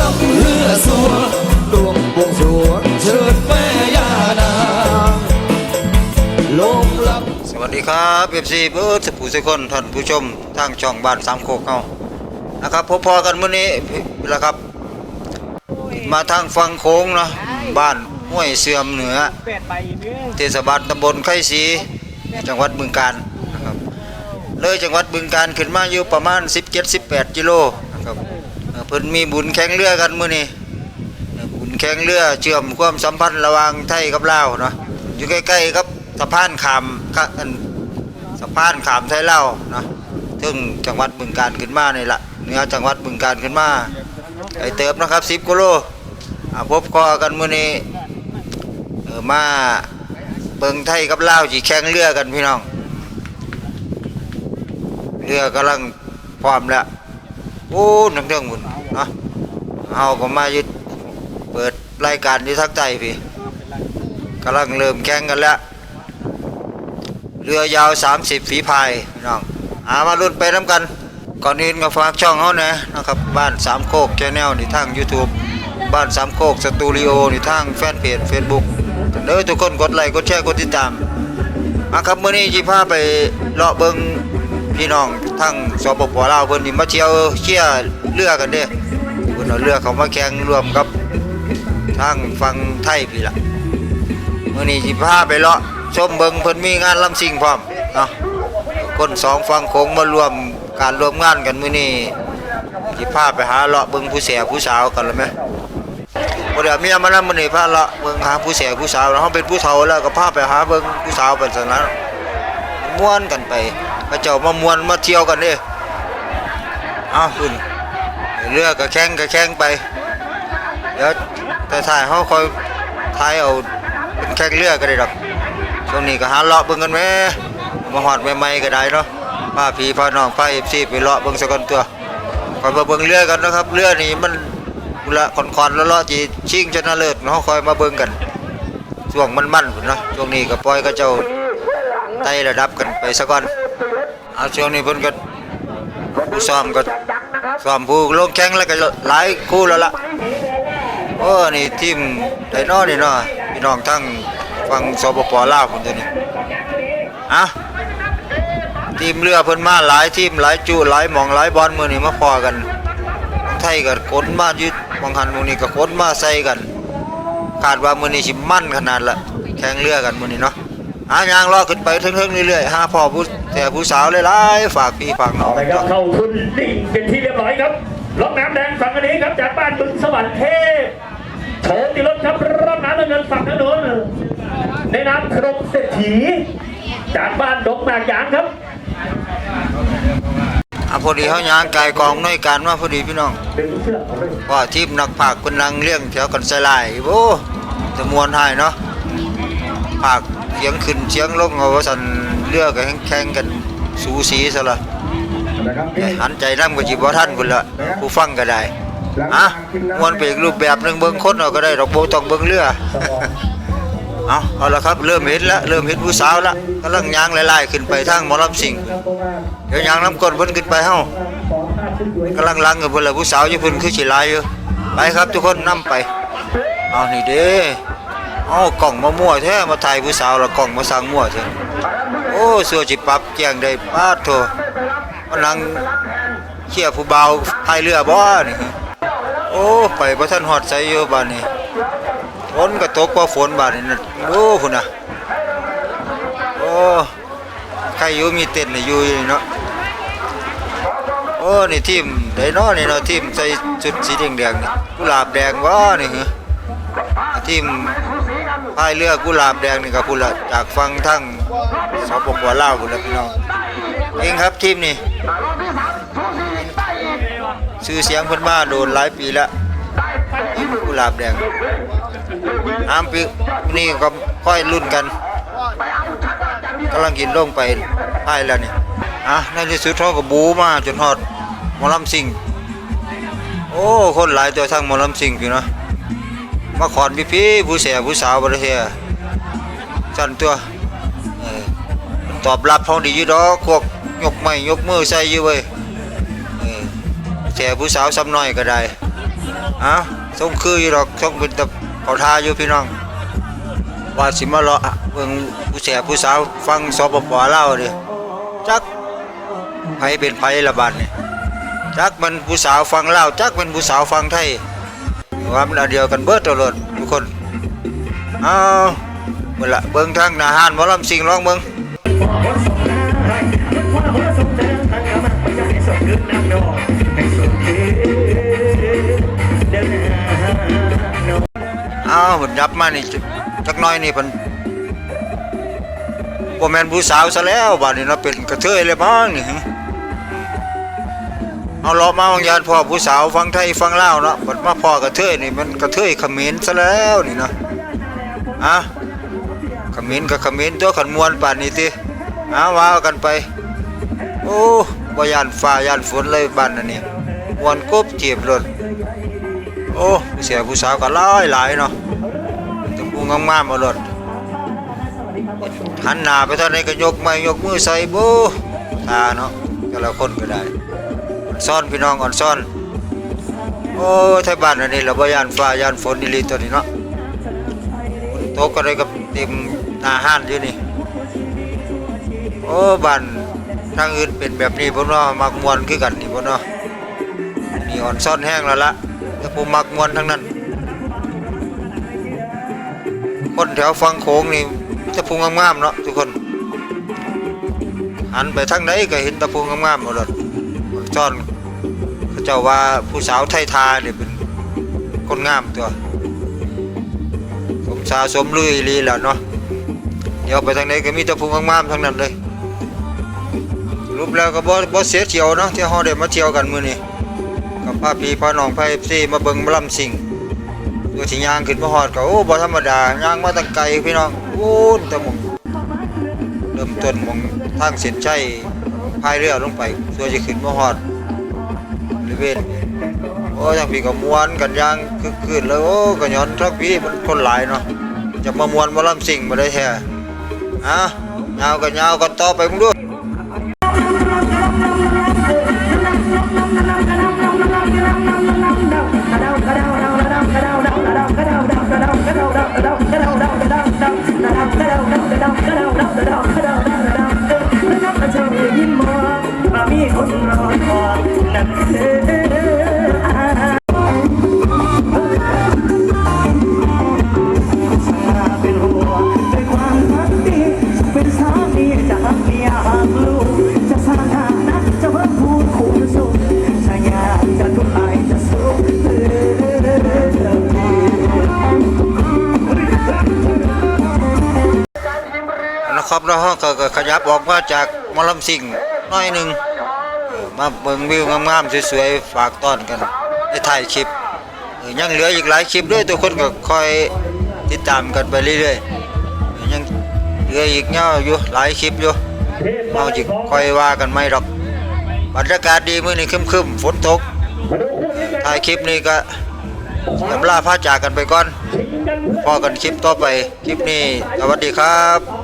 สวงดวงบวงสรวงเชิญแม่ยานางลงรับสวัสดีครับเอฟซีเบิร์ดสุภูสุคนท่านผู้ชมทางช่องบ้านสามโคกเฮานะครับพบพอกันมื้อนี้แล้วครับ มาทางฝั่งโค้งเนาะบ้านห้วยเสื่อมเหนือ เทศบาลตำบลไข่ศรีจังหวัดบึงกาฬนะครับ เลยจังหวัดบึงกาฬขึ้นมาอยู่ประมาณ 17-18กิโล เพิ่นมีบุญแข่งเรือกันมื้อนี้บุญแข่งเรือเชื่อมความสัมพันธ์ระหว่างไทยกับลาวเนาะอยู่ใกล้ๆกับสะพานขามคะอันสะพานขามไทยลาวเนาะถึงจังหวัดบึงกาฬขึ้นมานี่ล่ะเนื้อจังหวัดบึงกาฬขึ้นมาไอเติบนะครับ10กิโลอ่าพบกอกันมื้อนี้เออมาเบิงไทยกับลาวจีแข่งเรือกันพี่น้องเรือกำลังพร้อมแล้ว โอ้นักเรื่องบุญเนาะเอาก็มายึดเปิดรายการที่ทักใจพี่กำลังเริ่มแข่งกันแล้ว เรือยาว 30 ฝีพายน้องอามารุ่นไปน้ำกัน ก่อนอื่นก็ฝากช่องเขาหนะนะครับ บ้านสามโคกแชนแนลในทาง YouTube บ้านสามโคกสตูดิโอในทางแฟนเพจ Facebook เด้อทุกคนกดไลค์กดแชร์กดติดตามมาครับเมื้อนี้จิพาไปเลาะเบิง พี่น้องทางสปปลาวเพิ่นนี่มาเที่ยวเชี่ยเรือกันเด้เพิ่นเอาเรือเขามาแข่งร่วมกับทางฝั่งไทยพี่ล่ะมื้อนี้จิพาไปเลาะชมเบิงเพิ่นมีงานลำซิ่งพร้อมเนาะคนสองฝั่งโขงมารวมการรวมงานกันมื้อนี้จิพาไปหาเลาะเบิงผู้แสผู้สาวกันแล้วไหมบ่ได้เอาเมียมานำมื้อนี้พาเลาะเบิงหาผู้แสผู้สาวเฮาเป็นผู้เฒ่าแล้วก็พาไปหาเบิงผู้สาวเป็นซั่นนะ ม่วนกันไปเขาเจ้ามามวนมาเที่ยวกันเด้อ้าวคุณเรือก็แข่งก็แข่งไปเดี๋ยวแต่ถ่ายเฮาคอยถ่ายเอาเป็นแข่งเรือก็ได้ดอกช่วงนี้ก็หาเลาะเบิ่งกันแหม่มาฮอดใหม่ๆก็ได้เนาะพาพีพาน้องพา FC ไปเลาะเบิ่งซะก่อนตัวก่อนมาเบิ่งเรือกันนะครับเรือนี่มันละคอนคอนล้วเลาะจีชิงชนะเลิศเนาะคอยมาเบิ่งกันช่วงมันมันๆพุ่นเนาะช่วงนี้ก็ปล่อยก็เจ้า ไต่ระดับกันไปซะก่อนเอาช่วงนี้เพิ่นก็ผู้ซ้อมก็ซ้อมผู้ลงแข่งแล้วก็หลายคู่แล้วล่ะโอ้นี่ทีมไดโนนี่เนาะพี่น้องทั้งฝั่งสปปลาวพุ่นตัวนี้อะทีมเรือเพิ่นมาหลายทีมหลายจุหลายหม่องหลายบอลมื้อนี้มาพอกันไทยก็ขนมายึดบางหันหมูนี้ก็ขนมาใส่กันคาดว่ามื้อนี้สิมั่นขนาดละแข่งเรือกันมื้อนี้เนาะ หายางรอขึ้นไปเทิงๆเรื่อยๆหาพ่อผู้แต่ผู้สาวหลายๆฝากพี่ฝากน้องนะครับเข้าทุนดิ่งเป็นที่เรียบร้อยครับล็อกน้ำแดงฝั่งอันนี้ครับจากบ้านบึงสวรรค์เทพโฉมติรถครับร่องน้ำเงินฝั่งถนนในน้ำขนมเศรษฐีจากบ้านดงหมากยางครับอะพอดีเฮายางไกลกองหน่วยการมาพอดีพี่น้องเป็นเสื้อของเลยว่าทีมนักภาคเพิ่นนั่งเลี้ยงแถวกันใส่ลายโอ้จะม่วนให้เนาะภาค เสียงขึ้นเสียงลงเอาว่าซั่นเรือก็แข่งๆกันสูสีซะละนะครับแต่หันใจนำก็สิบ่ทันพุ่นละผู้ฟังก็ได้อะมวนไปอีกรูปแบบหนึงเบิ่งคนเอาก็ได้ดอกโบต้องเบิ่งเรือเอาเอาละครับเริ่มเห็นแล้วเริ่มเห็นผู้สาวแล้วกำลังย่างไล่ๆขึ้นไปทางหมอลำสิงเดี๋ยวย่างน้ำก้นเพิ่นขึ้นไปเฮากำลังลังกับเพิ่นละผู้สาวอยู่เพิ่นคือสิหลายอยู่ไปครับทุกคนนํไปเอานี่เด้ เอกล่องมามั่วแท้มาถ่ายผู้สาวแล้วกล่องมาสั่งมั่วแท้โอ้เสื้อสิปรับแจ้งได้ปาดโถมานั่งเขี่ยผู้เบาพายเรือบ่นี่โอ้ไปบ่ทันฮอดไสอยู่บ้านนี้ฝนก็ตกกว่าฝนบ้านนี้นะดูพุ่นนะโอ้ใครอยู่มีเต็นท์ให้อยู่อยู่นี่เนาะโอ้นี่ทีมไดเนาะนี่เนาะทีมใส่ชุดสีแดงๆนี่กุหลาบแดงบ่นี่เหรอทีม พายเรือกุหลาบแดงนี่ก็พุ่นละจากฝั่งทางสปปลาวพุ่นละพี่น้องเองครับทีมนี่ชื่อเสียงเพิ่นมาโดนหลายปีล้วกุหลาบแดงอามปีนี่ก็ค่อยรุ่นกันกำลังกินลงไปให้แล้วนี่อะในที่สุดเขาก็บูมาจนฮอดมอลำซิงโอ้คนหลายตัวทั้งมอลำซิงพี่เนาะ มาขอนพี่พี่ผู้เสียผู้สาวบ่ได้เฮียสั่นตัวตอบรับเขาดีอยู่ดอกพวกยกไม้ยกมือใส่อยู่เว้ยเออแช่ผู้สาวซ้ำน้อยก็ได้อ้าทรงคืออยู่ดอกทรงเป็นตะเขาทาอยู่พี่น้องว่าสิมาเลาะเบิ่งผู้แสบผู้สาวฟังสปปลาดิจักไผเป็นไผละบาดเนี่ยจักมันผู้สาวฟังเล่าจักเป็นผู้สาวฟังไทย ว่ามันอันเดียวกันเบิดตลอดทุกคนเอาเบิ่งละเบิ่งทางหน้าหานหมอลำสิงร้องเบิ่งอ้าวมันยับมานี่จักน้อยนี่พิ่นบ่แมนผู้สาวซะแล้วบัดนี้เนาเป็นกระเทยเลยบ้างนี่ เอาเลาะมาบางยานพ่อผู้สาวฟังไทยฟังเล่าเนาะบัดมาพ่อกระเทยนี่มันกระเทยเขมรซะแล้วนี่เนาะอะเขมรกับเขมรตัวขันมวนป่านนี้ติเอาว่ากันไป โอ้บยานฟ้ายานฝนเลยบ้านนั่นนี่มวนกบเจ็บรถโอ้เสียผู้สาวก็หลายหลายเนาะแต่ผู้งามๆเอารถหันหน้าไปท่างไหนก็ยกไม้ยกมือใส่โบตาเนาะแต่ละคนก็ได้ ซ่อนพี่น้องอ่อนซ่อน โอ้ไทยบ้านอันนี้เราบ่ยานฟ้ายานฝนนี่ลีตัวนี้เนาะฝนตกก็เลยก็เต็มหน้าห้านอยู่นี่ โอ้บ้านทางอื่นเป็นแบบนี้พุ่นเนาะมักมวนคือกันนี่พุ่นเนาะนี่อ่อนซ่อนแห้งแล้วละแต่ผมมักมวนทั้งนั้น คนแถวฟังโขงนี่จะพุงงามๆเนาะทุกคนหันไปทางไหนก็เห็นตะพุงงามๆหมดเลย ซ่อนเขาเจ้าว่าผู้สาวไทยทาเนี่ยเป็นคนงามตัว สมชาสมลืออีหลีแหล้วเนาะเดี๋ยวไปทางไหนก็มีแตะพุงงามๆทั้งนั้นเลยรูปแล้วก็บ่บ่เสียเที่ยวเนาะที่เฮาได้มาเที่ยวกันมือนี้กับพาพีพาน้องพา FC มาเบิ่งมอลำสิงตัวที่ยางขึ้นมาฮอดก็โอ้บ่ธรรมดายางมาตั้งไกลพี่น้องโอ้แต่มองเริ่มต้นมองทางเส้นชัย พายเรือลงไปตัวจะขึ้นมาฮอดบริเวณโอ้ทางพี่ก็มวนกันย่างคึกคืนแล้วโอ้ก็ย้อนทักพี่มันคนหลายเนาะจะมามวนมาลำสิ่งมาได้แท้อะยาวก็ยาวก็ต่อไปมึงด้วย ครับแล้วเราก็ก็ขยับออกมาจากมอลำสิ่งน้อยหนึ่งมาเบิ่งวิวงามๆสวยๆฝากต้อนกันในถ่ายคลิปยังเหลืออีกหลายคลิปด้วยทุกคนก็คอยติดตามกันไปเรื่อยๆยังเหลืออีกเงาอยู่หลายคลิปอยู่เอาจิคอยว่ากันไม่หรอกบรรยากาศดีมื้อนี้คึมๆฝนตกถ่ายคลิปนี้ก็ลำลาพาจากกันไปก่อนพอกันคลิปต่อไป คลิปนี้ สวัสดีครับ